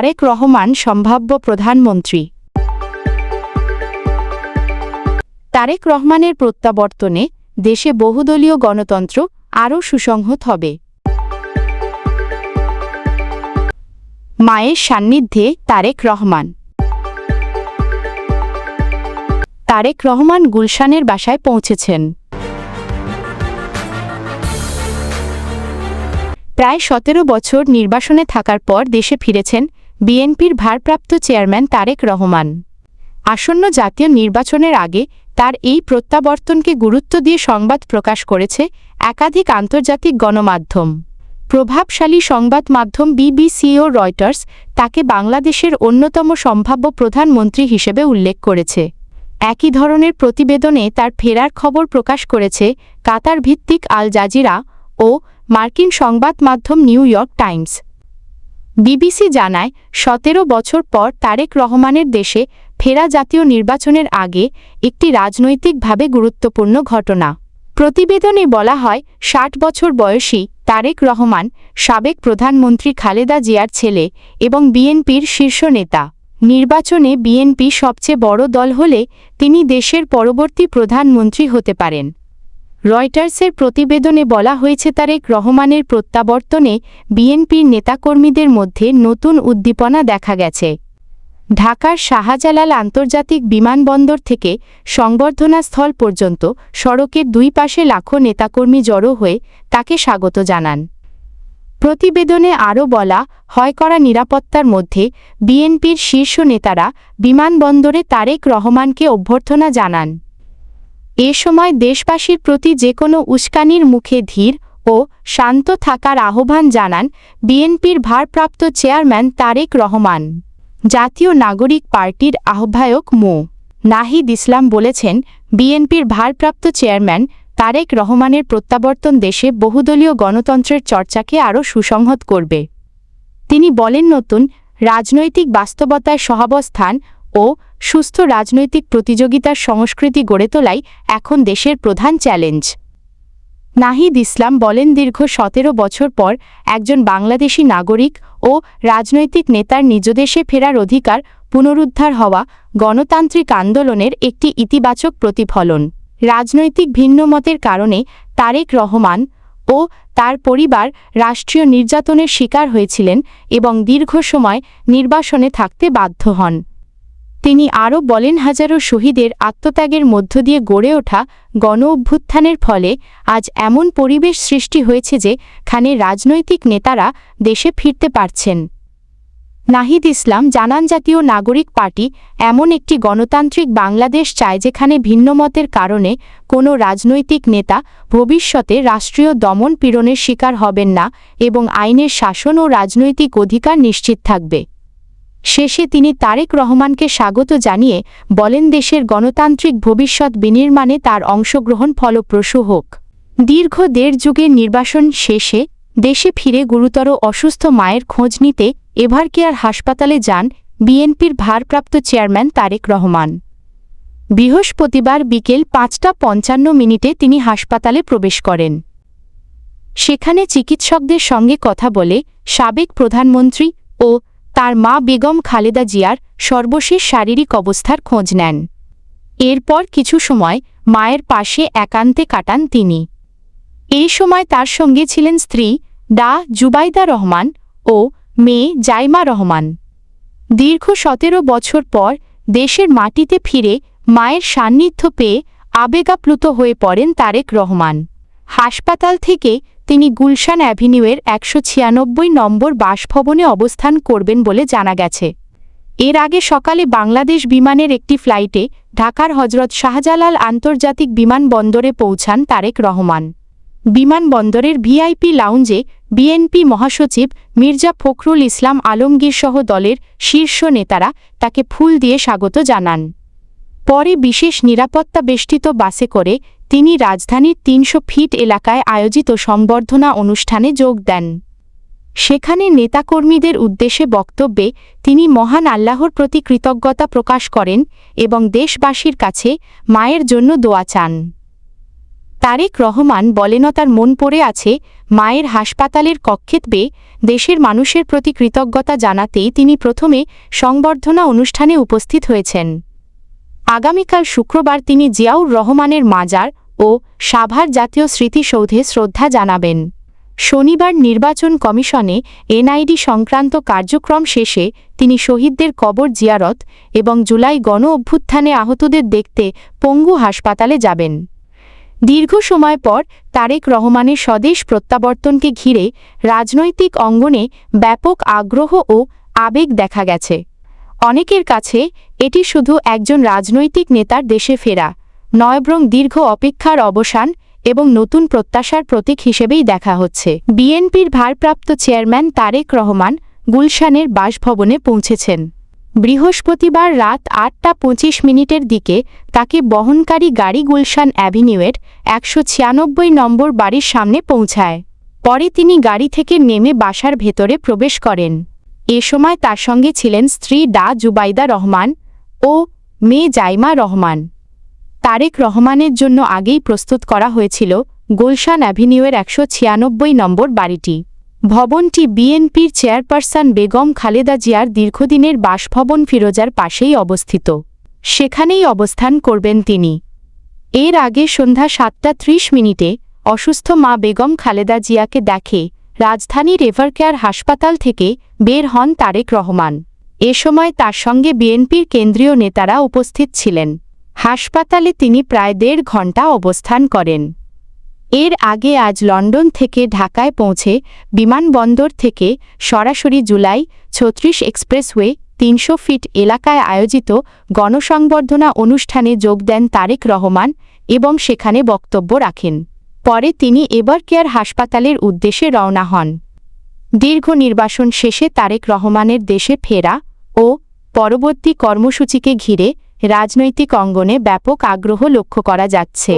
তারেক রহমান সম্ভাব্য প্রধানমন্ত্রী। তারেক রহমানের প্রত্যাবর্তনে দেশে বহুদলীয় গণতন্ত্র আরও সুসংহত হবে। মায়ের সান্নিধ্যে তারেক রহমান। তারেক রহমান গুলশানের বাসায় পৌঁছেছেন। প্রায় সতেরো বছর নির্বাসনে থাকার পর দেশে ফিরেছেন বিএনপির ভারপ্রাপ্ত চেয়ারম্যান তারেক রহমান। আসন্ন জাতীয় নির্বাচনের আগে তার এই প্রত্যাবর্তনকে গুরুত্ব দিয়ে সংবাদ প্রকাশ করেছে একাধিক আন্তর্জাতিক গণমাধ্যম। প্রভাবশালী সংবাদ মাধ্যম বিবিসি ও রয়টার্স তাকে বাংলাদেশের অন্যতম সম্ভাব্য প্রধানমন্ত্রী হিসেবে উল্লেখ করেছে। একই ধরনের প্রতিবেদনে তার ফেরার খবর প্রকাশ করেছে কাতার ভিত্তিক আল জাজিরা ও মার্কিন সংবাদ মাধ্যম নিউ ইয়র্ক টাইমস। বিবিসি জানায়, সতেরো বছর পর তারেক রহমানের দেশে ফেরা জাতীয় নির্বাচনের আগে একটি রাজনৈতিকভাবে গুরুত্বপূর্ণ ঘটনা। প্রতিবেদনে বলা হয়, ষাট বছর বয়সী তারেক রহমান সাবেক প্রধানমন্ত্রী খালেদা জিয়ার ছেলে এবং বিএনপির শীর্ষ নেতা। নির্বাচনে বিএনপি সবচেয়ে বড় দল হলে তিনি দেশের পরবর্তী প্রধানমন্ত্রী হতে পারেন। রয়টার্সের প্রতিবেদনে বলা হয়েছে, তারেক রহমানের প্রত্যাবর্তনে বিএনপির নেতাকর্মীদের মধ্যে নতুন উদ্দীপনা দেখা গেছে। ঢাকার শাহজালাল আন্তর্জাতিক বিমানবন্দর থেকে সংবর্ধনাস্থল পর্যন্ত সড়কের দুই পাশে লাখো নেতাকর্মী জড়ো হয়ে তাকে স্বাগত জানান। প্রতিবেদনে আরও বলা হয় করা নিরাপত্তার মধ্যে বিএনপির শীর্ষ নেতারা বিমানবন্দরে তারেক রহমানকে অভ্যর্থনা জানান। এ সময় দেশবাসীর প্রতি যে কোনো উস্কানির মুখে ধীর ও শান্ত থাকার আহ্বান জানান বিএনপির ভারপ্রাপ্ত চেয়ারম্যান তারেক রহমান। জাতীয় নাগরিক পার্টির আহ্বায়ক মো. নাহিদ ইসলাম বলেছেন, বিএনপির ভারপ্রাপ্ত চেয়ারম্যান তারেক রহমানের প্রত্যাবর্তন দেশে বহুদলীয় গণতন্ত্রের চর্চাকে আরও সুসংহত করবে। তিনি বলেন, নতুন রাজনৈতিক বাস্তবতায় সহাবস্থান ও সুস্থ রাজনৈতিক প্রতিযোগিতার সংস্কৃতি গড়ে তোলাই এখন দেশের প্রধান চ্যালেঞ্জ। নাহিদ ইসলাম বলেন, দীর্ঘ সতেরো বছর পর একজন বাংলাদেশি নাগরিক ও রাজনৈতিক নেতার নিজ দেশে ফেরার অধিকার পুনরুদ্ধার হওয়া গণতান্ত্রিক আন্দোলনের একটি ইতিবাচক প্রতিফলন। রাজনৈতিক ভিন্নমতের কারণে তারেক রহমান ও তার পরিবার রাষ্ট্রীয় নির্যাতনের শিকার হয়েছিলেন এবং দীর্ঘ সময় নির্বাসনে থাকতে বাধ্য হন। তিনি আরও বলেন, হাজারো শহীদের আত্মত্যাগের মধ্য দিয়ে গড়ে ওঠা গণ অভ্যুত্থানের ফলে আজ এমন পরিবেশ সৃষ্টি হয়েছে যে খানে রাজনৈতিক নেতারা দেশে ফিরতে পারছেন। নাহিদ ইসলাম জানান, জাতীয় নাগরিক পার্টি এমন একটি গণতান্ত্রিক বাংলাদেশ চায় যেখানে ভিন্নমতের কারণে কোনো রাজনৈতিক নেতা ভবিষ্যতে রাষ্ট্রীয় দমন পীড়নের শিকার হবেন না এবং আইনের শাসন ও রাজনৈতিক অধিকার নিশ্চিত থাকবে। শেষে তিনি তারেক রহমানকে স্বাগত জানিয়ে বলেন, দেশের গণতান্ত্রিক ভবিষ্যৎ বিনির্মাণে তার অংশগ্রহণ ফলপ্রসূ হোক। দীর্ঘ দেড় যুগের নির্বাসন শেষে দেশে ফিরে গুরুতর অসুস্থ মায়ের খোঁজ নিতে এভারকেয়ার হাসপাতালে যান বিএনপির ভারপ্রাপ্ত চেয়ারম্যান তারেক রহমান। বৃহস্পতিবার বিকেল পাঁচটা পঞ্চান্ন মিনিটে তিনি হাসপাতালে প্রবেশ করেন। সেখানে চিকিৎসকদের সঙ্গে কথা বলে সাবেক প্রধানমন্ত্রী ও তার মা বেগম খালেদা জিয়ার সর্বশেষ শারীরিক অবস্থার খোঁজ নেন। এরপর কিছু সময় মায়ের পাশে একান্তে কাটান তিনি। এই সময় তার সঙ্গে ছিলেন স্ত্রী ডা জুবাইদা রহমান ও মেয়ে জাইমা রহমান। দীর্ঘ সতেরো বছর পর দেশের মাটিতে ফিরে মায়ের সান্নিধ্য পেয়ে আবেগাপ্লুত হয়ে পড়েন তারেক রহমান। হাসপাতাল থেকে তিনি গুলশান অ্যাভিনিউয়ের একশো ছিয়ানব্বই নম্বর বাসভবনে অবস্থান করবেন বলে জানা গেছে। এর আগে সকালে বাংলাদেশ বিমানের একটি ফ্লাইটে ঢাকার হজরত শাহজালাল আন্তর্জাতিক বিমানবন্দরে পৌঁছান তারেক রহমান। বিমানবন্দরের ভিআইপি লাউঞ্জে বিএনপি মহাসচিব মির্জা ফখরুল ইসলাম আলমগীরসহ দলের শীর্ষ নেতারা তাকে ফুল দিয়ে স্বাগত জানান। পরে বিশেষ নিরাপত্তা বেষ্টিত বাসে করে তিনি রাজধানীর তিনশো ফিট এলাকায় আয়োজিত সংবর্ধনা অনুষ্ঠানে যোগ দেন। সেখানে নেতাকর্মীদের উদ্দেশ্যে বক্তব্যে তিনি মহান আল্লাহর প্রতি কৃতজ্ঞতা প্রকাশ করেন এবং দেশবাসীর কাছে মায়ের জন্য দোয়া চান। তারেক রহমান বলেন, তার মন পড়ে আছে মায়ের হাসপাতালের কক্ষেত দেশের মানুষের প্রতি কৃতজ্ঞতা জানাতেই তিনি প্রথমে সংবর্ধনা অনুষ্ঠানে উপস্থিত হয়েছেন। আগামীকাল শুক্রবার তিনি জিয়াউর রহমানের মাজার ও সাভার জাতীয় স্মৃতিসৌধে শ্রদ্ধা জানাবেন। শনিবার নির্বাচন কমিশনে এনআইডি সংক্রান্ত কার্যক্রম শেষে তিনি শহীদদের কবর জিয়ারত এবং জুলাই গণ অভ্যুত্থানে আহতদের দেখতে পঙ্গু হাসপাতালে যাবেন। দীর্ঘ সময় পর তারেক রহমানের স্বদেশ প্রত্যাবর্তনকে ঘিরে রাজনৈতিক অঙ্গনে ব্যাপক আগ্রহ ও আবেগ দেখা গেছে। অনেকের কাছে এটি শুধু একজন রাজনৈতিক নেতার দেশে ফেরা নয়ব্রং দীর্ঘ অপেক্ষার অবসান এবং নতুন প্রত্যাশার প্রতীক হিসেবেই দেখা হচ্ছে। বিএনপির ভারপ্রাপ্ত চেয়ারম্যান তারেক রহমান গুলশানের বাসভবনে পৌঁছেছেন। বৃহস্পতিবার রাত আটটা পঁচিশ মিনিটের দিকে তাকে বহনকারী গাড়ি গুলশান অ্যাভিনিউয়ের একশো ছিয়ানব্বই নম্বর বাড়ির সামনে পৌঁছায়। পরে তিনি গাড়ি থেকে নেমে বাসার ভেতরে প্রবেশ করেন। এ সময় তার সঙ্গে ছিলেন স্ত্রী ডা. জুবাইদা রহমান ও মেয়ে জাইমা রহমান। তারেক রহমানের জন্য আগেই প্রস্তুত করা হয়েছিল গুলশান অ্যাভিনিউয়ের একশো ছিয়ানব্বই নম্বর বাড়িটি। ভবনটি বিএনপির চেয়ারপারসন বেগম খালেদা জিয়ার দীর্ঘদিনের বাসভবন ফিরোজার পাশেই অবস্থিত। সেখানেই অবস্থান করবেন তিনি। এর আগে সন্ধ্যা সাতটা ত্রিশ মিনিটে অসুস্থ মা বেগম খালেদা জিয়াকে দেখে রাজধানীর এভারকেয়ার হাসপাতাল থেকে বের হন তারেক রহমান। এ সময় তার সঙ্গে বিএনপির কেন্দ্রীয় নেতারা উপস্থিত ছিলেন। হাসপাতালে তিনি প্রায় দেড় ঘণ্টা অবস্থান করেন। এর আগে আজ লন্ডন থেকে ঢাকায় পৌঁছে বিমানবন্দর থেকে সরাসরি জুলাই ছত্রিশ এক্সপ্রেসওয়ে তিনশো ফিট এলাকায় আয়োজিত গণসংবর্ধনা অনুষ্ঠানে যোগ দেন তারেক রহমান এবং সেখানে বক্তব্য রাখেন। পরে তিনি এবার কেয়ার হাসপাতালের উদ্দেশ্যে রওনা হন। দীর্ঘ নির্বাসন শেষে তারেক রহমানের দেশে ফেরা ও পরবর্তী কর্মসূচিকে ঘিরে রাজনৈতিক অঙ্গনে ব্যাপক আগ্রহ লক্ষ্য করা যাচ্ছে।